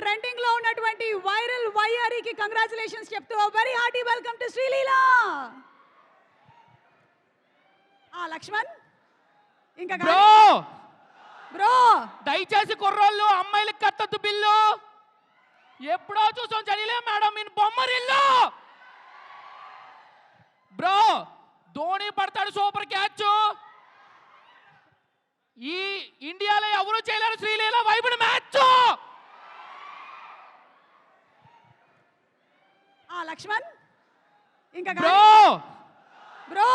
ట్రెండింగ్లో ఉన్నటువంటి వైరల్ వైఆర్ఈకి కంగ్రాచులేషన్స్ చెప్తూ very hearty welcome to Sreeleela ఆ లక్ష్మణ్ ఇంకా బ్రో బ్రో దయచేసి కుర్రోళ్ళు అమ్మాయిలకు కట్టద్దు బిల్లు. ఎప్పుడో చూసాం చదిలే మేడం నేను బొమ్మరిల్లు. బ్రో ధోని పడతాడు సూపర్ క్యాచ్. ఈ ఇండియాలో ఎవరు చేయలేరు శ్రీలీల వైపుడు మ్యాచ్. లక్ష్మణ్? ఇంకా బ్రో! బ్రో!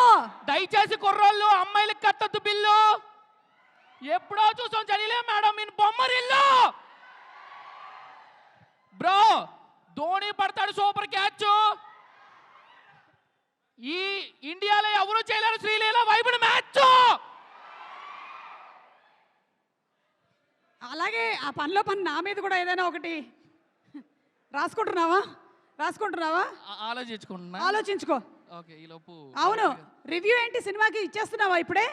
దయచేసి కుర్రోళ్ళు అమ్మాయిలకు కట్టద్దు బిల్లు. ఎప్పుడో చూసాం చదిలే మేడం నేను బొమ్మరిల్లు. బ్రో ధోని పడతాడు సూపర్ క్యాచ్. ఈ ఇండియాలో ఎవరు చేయలేరు శ్రీలీల వైపుడు మ్యాచ్. అలాగే ఆ పనిలో పని నా మీద కూడా ఏదైనా ఒకటి రాసుకుంటున్నావా? రాసుకుంటున్నావా? ఆలోచించుకుంటున్నా. ఆలోచించుకో. ఓకే ఈ లోపు అవును. రివ్యూ ఏంటి సినిమాకి ఇచ్చేస్తున్నావా ఇప్పుడే?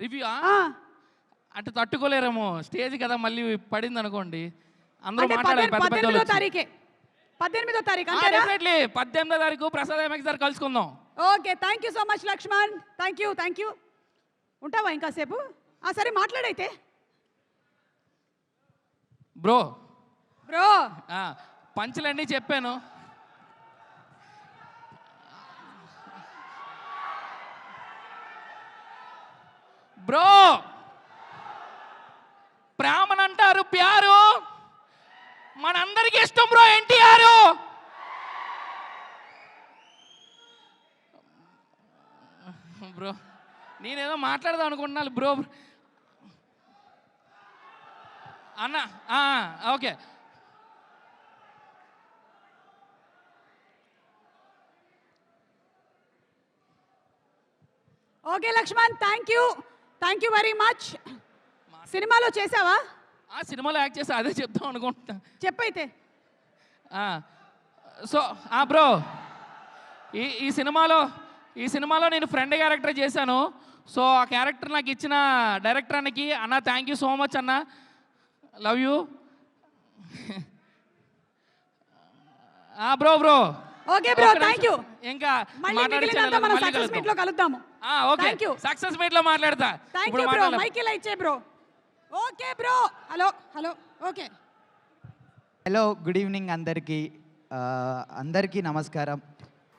రివ్యూ ఆ, అంటే తట్టుకోలేరేమో. స్టేజ్ కదా మళ్ళీ పడింది అనుకోండి అందరూ పెద్ద పెద్ద పద్దెనిమిదో తారీఖే. పద్దెనిమిదో తారీఖు డెఫినెట్లీ పద్దెనిమిదో తారీఖు ప్రసాద్ ఎంఎక్స్ గారు కలుసుకుందాం. Okay thank you so much Laxman. Thank you thank you ఉంటావా ఇంకాసేపు? ఆ సరే మాట్లాడైతే. బ్రో. బ్రో. పంచులన్నీ చెప్పాను. బ్రో ప్రేమను అంటారు ప్యారు. మనందరికీ ఇష్టం బ్రో ఎన్టీఆర్. బ్రో నేనేదో మాట్లాడదాం అనుకుంటున్నాను బ్రో. అన్న ఆ, okay. Okay Laxman thank you thank you very much సినిమాలో చేసావా ఆ సినిమాలో యాక్ట్ చేసి అదే చెప్తాం అనుకుంటున్నా. చెప్పైతే. సో ఆ బ్రో ఈ ఈ సినిమాలో ఈ సినిమాలో నేను ఫ్రెండ్ క్యారెక్టర్ చేశాను. సో ఆ క్యారెక్టర్ నాకు ఇచ్చిన డైరెక్టర్ అన్నకి అన్న థ్యాంక్ యూ సో మచ్ అన్న. లవ్ యూ ఆ బ్రో బ్రో. ఓకే బ్రో ఒక్క థ్యాంక్ యూ నిమిషం. ఇంకా మిగిలినంతా మనం సక్సెస్ మీట్లో కలుద్దాం. కలుద్దాము. ఆ, ఓకే. థ్యాంక్ యూ సక్సెస్ మీట్లో మాట్లాడతా. థ్యాంక్ ఇప్పుడు యూ బ్రో. మైక్ ఇలా ఇచ్చే bro okay bro hello hello okay. Hello good evening అందరికీ. ఆ, అందరికీ నమస్కారం.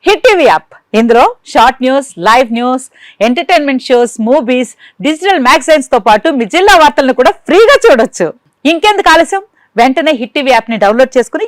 Hit TV app. ఇందులో short news live news entertainment shows movies digital మ్యాగజైన్స్తో పాటు మీ జిల్లా వార్తలను కూడా ఫ్రీగా చూడొచ్చు. ఇంకెందుకు ఆలస్యం? వెంటనే హిట్ టీవీ యాప్ని డౌన్లోడ్ చేసుకుని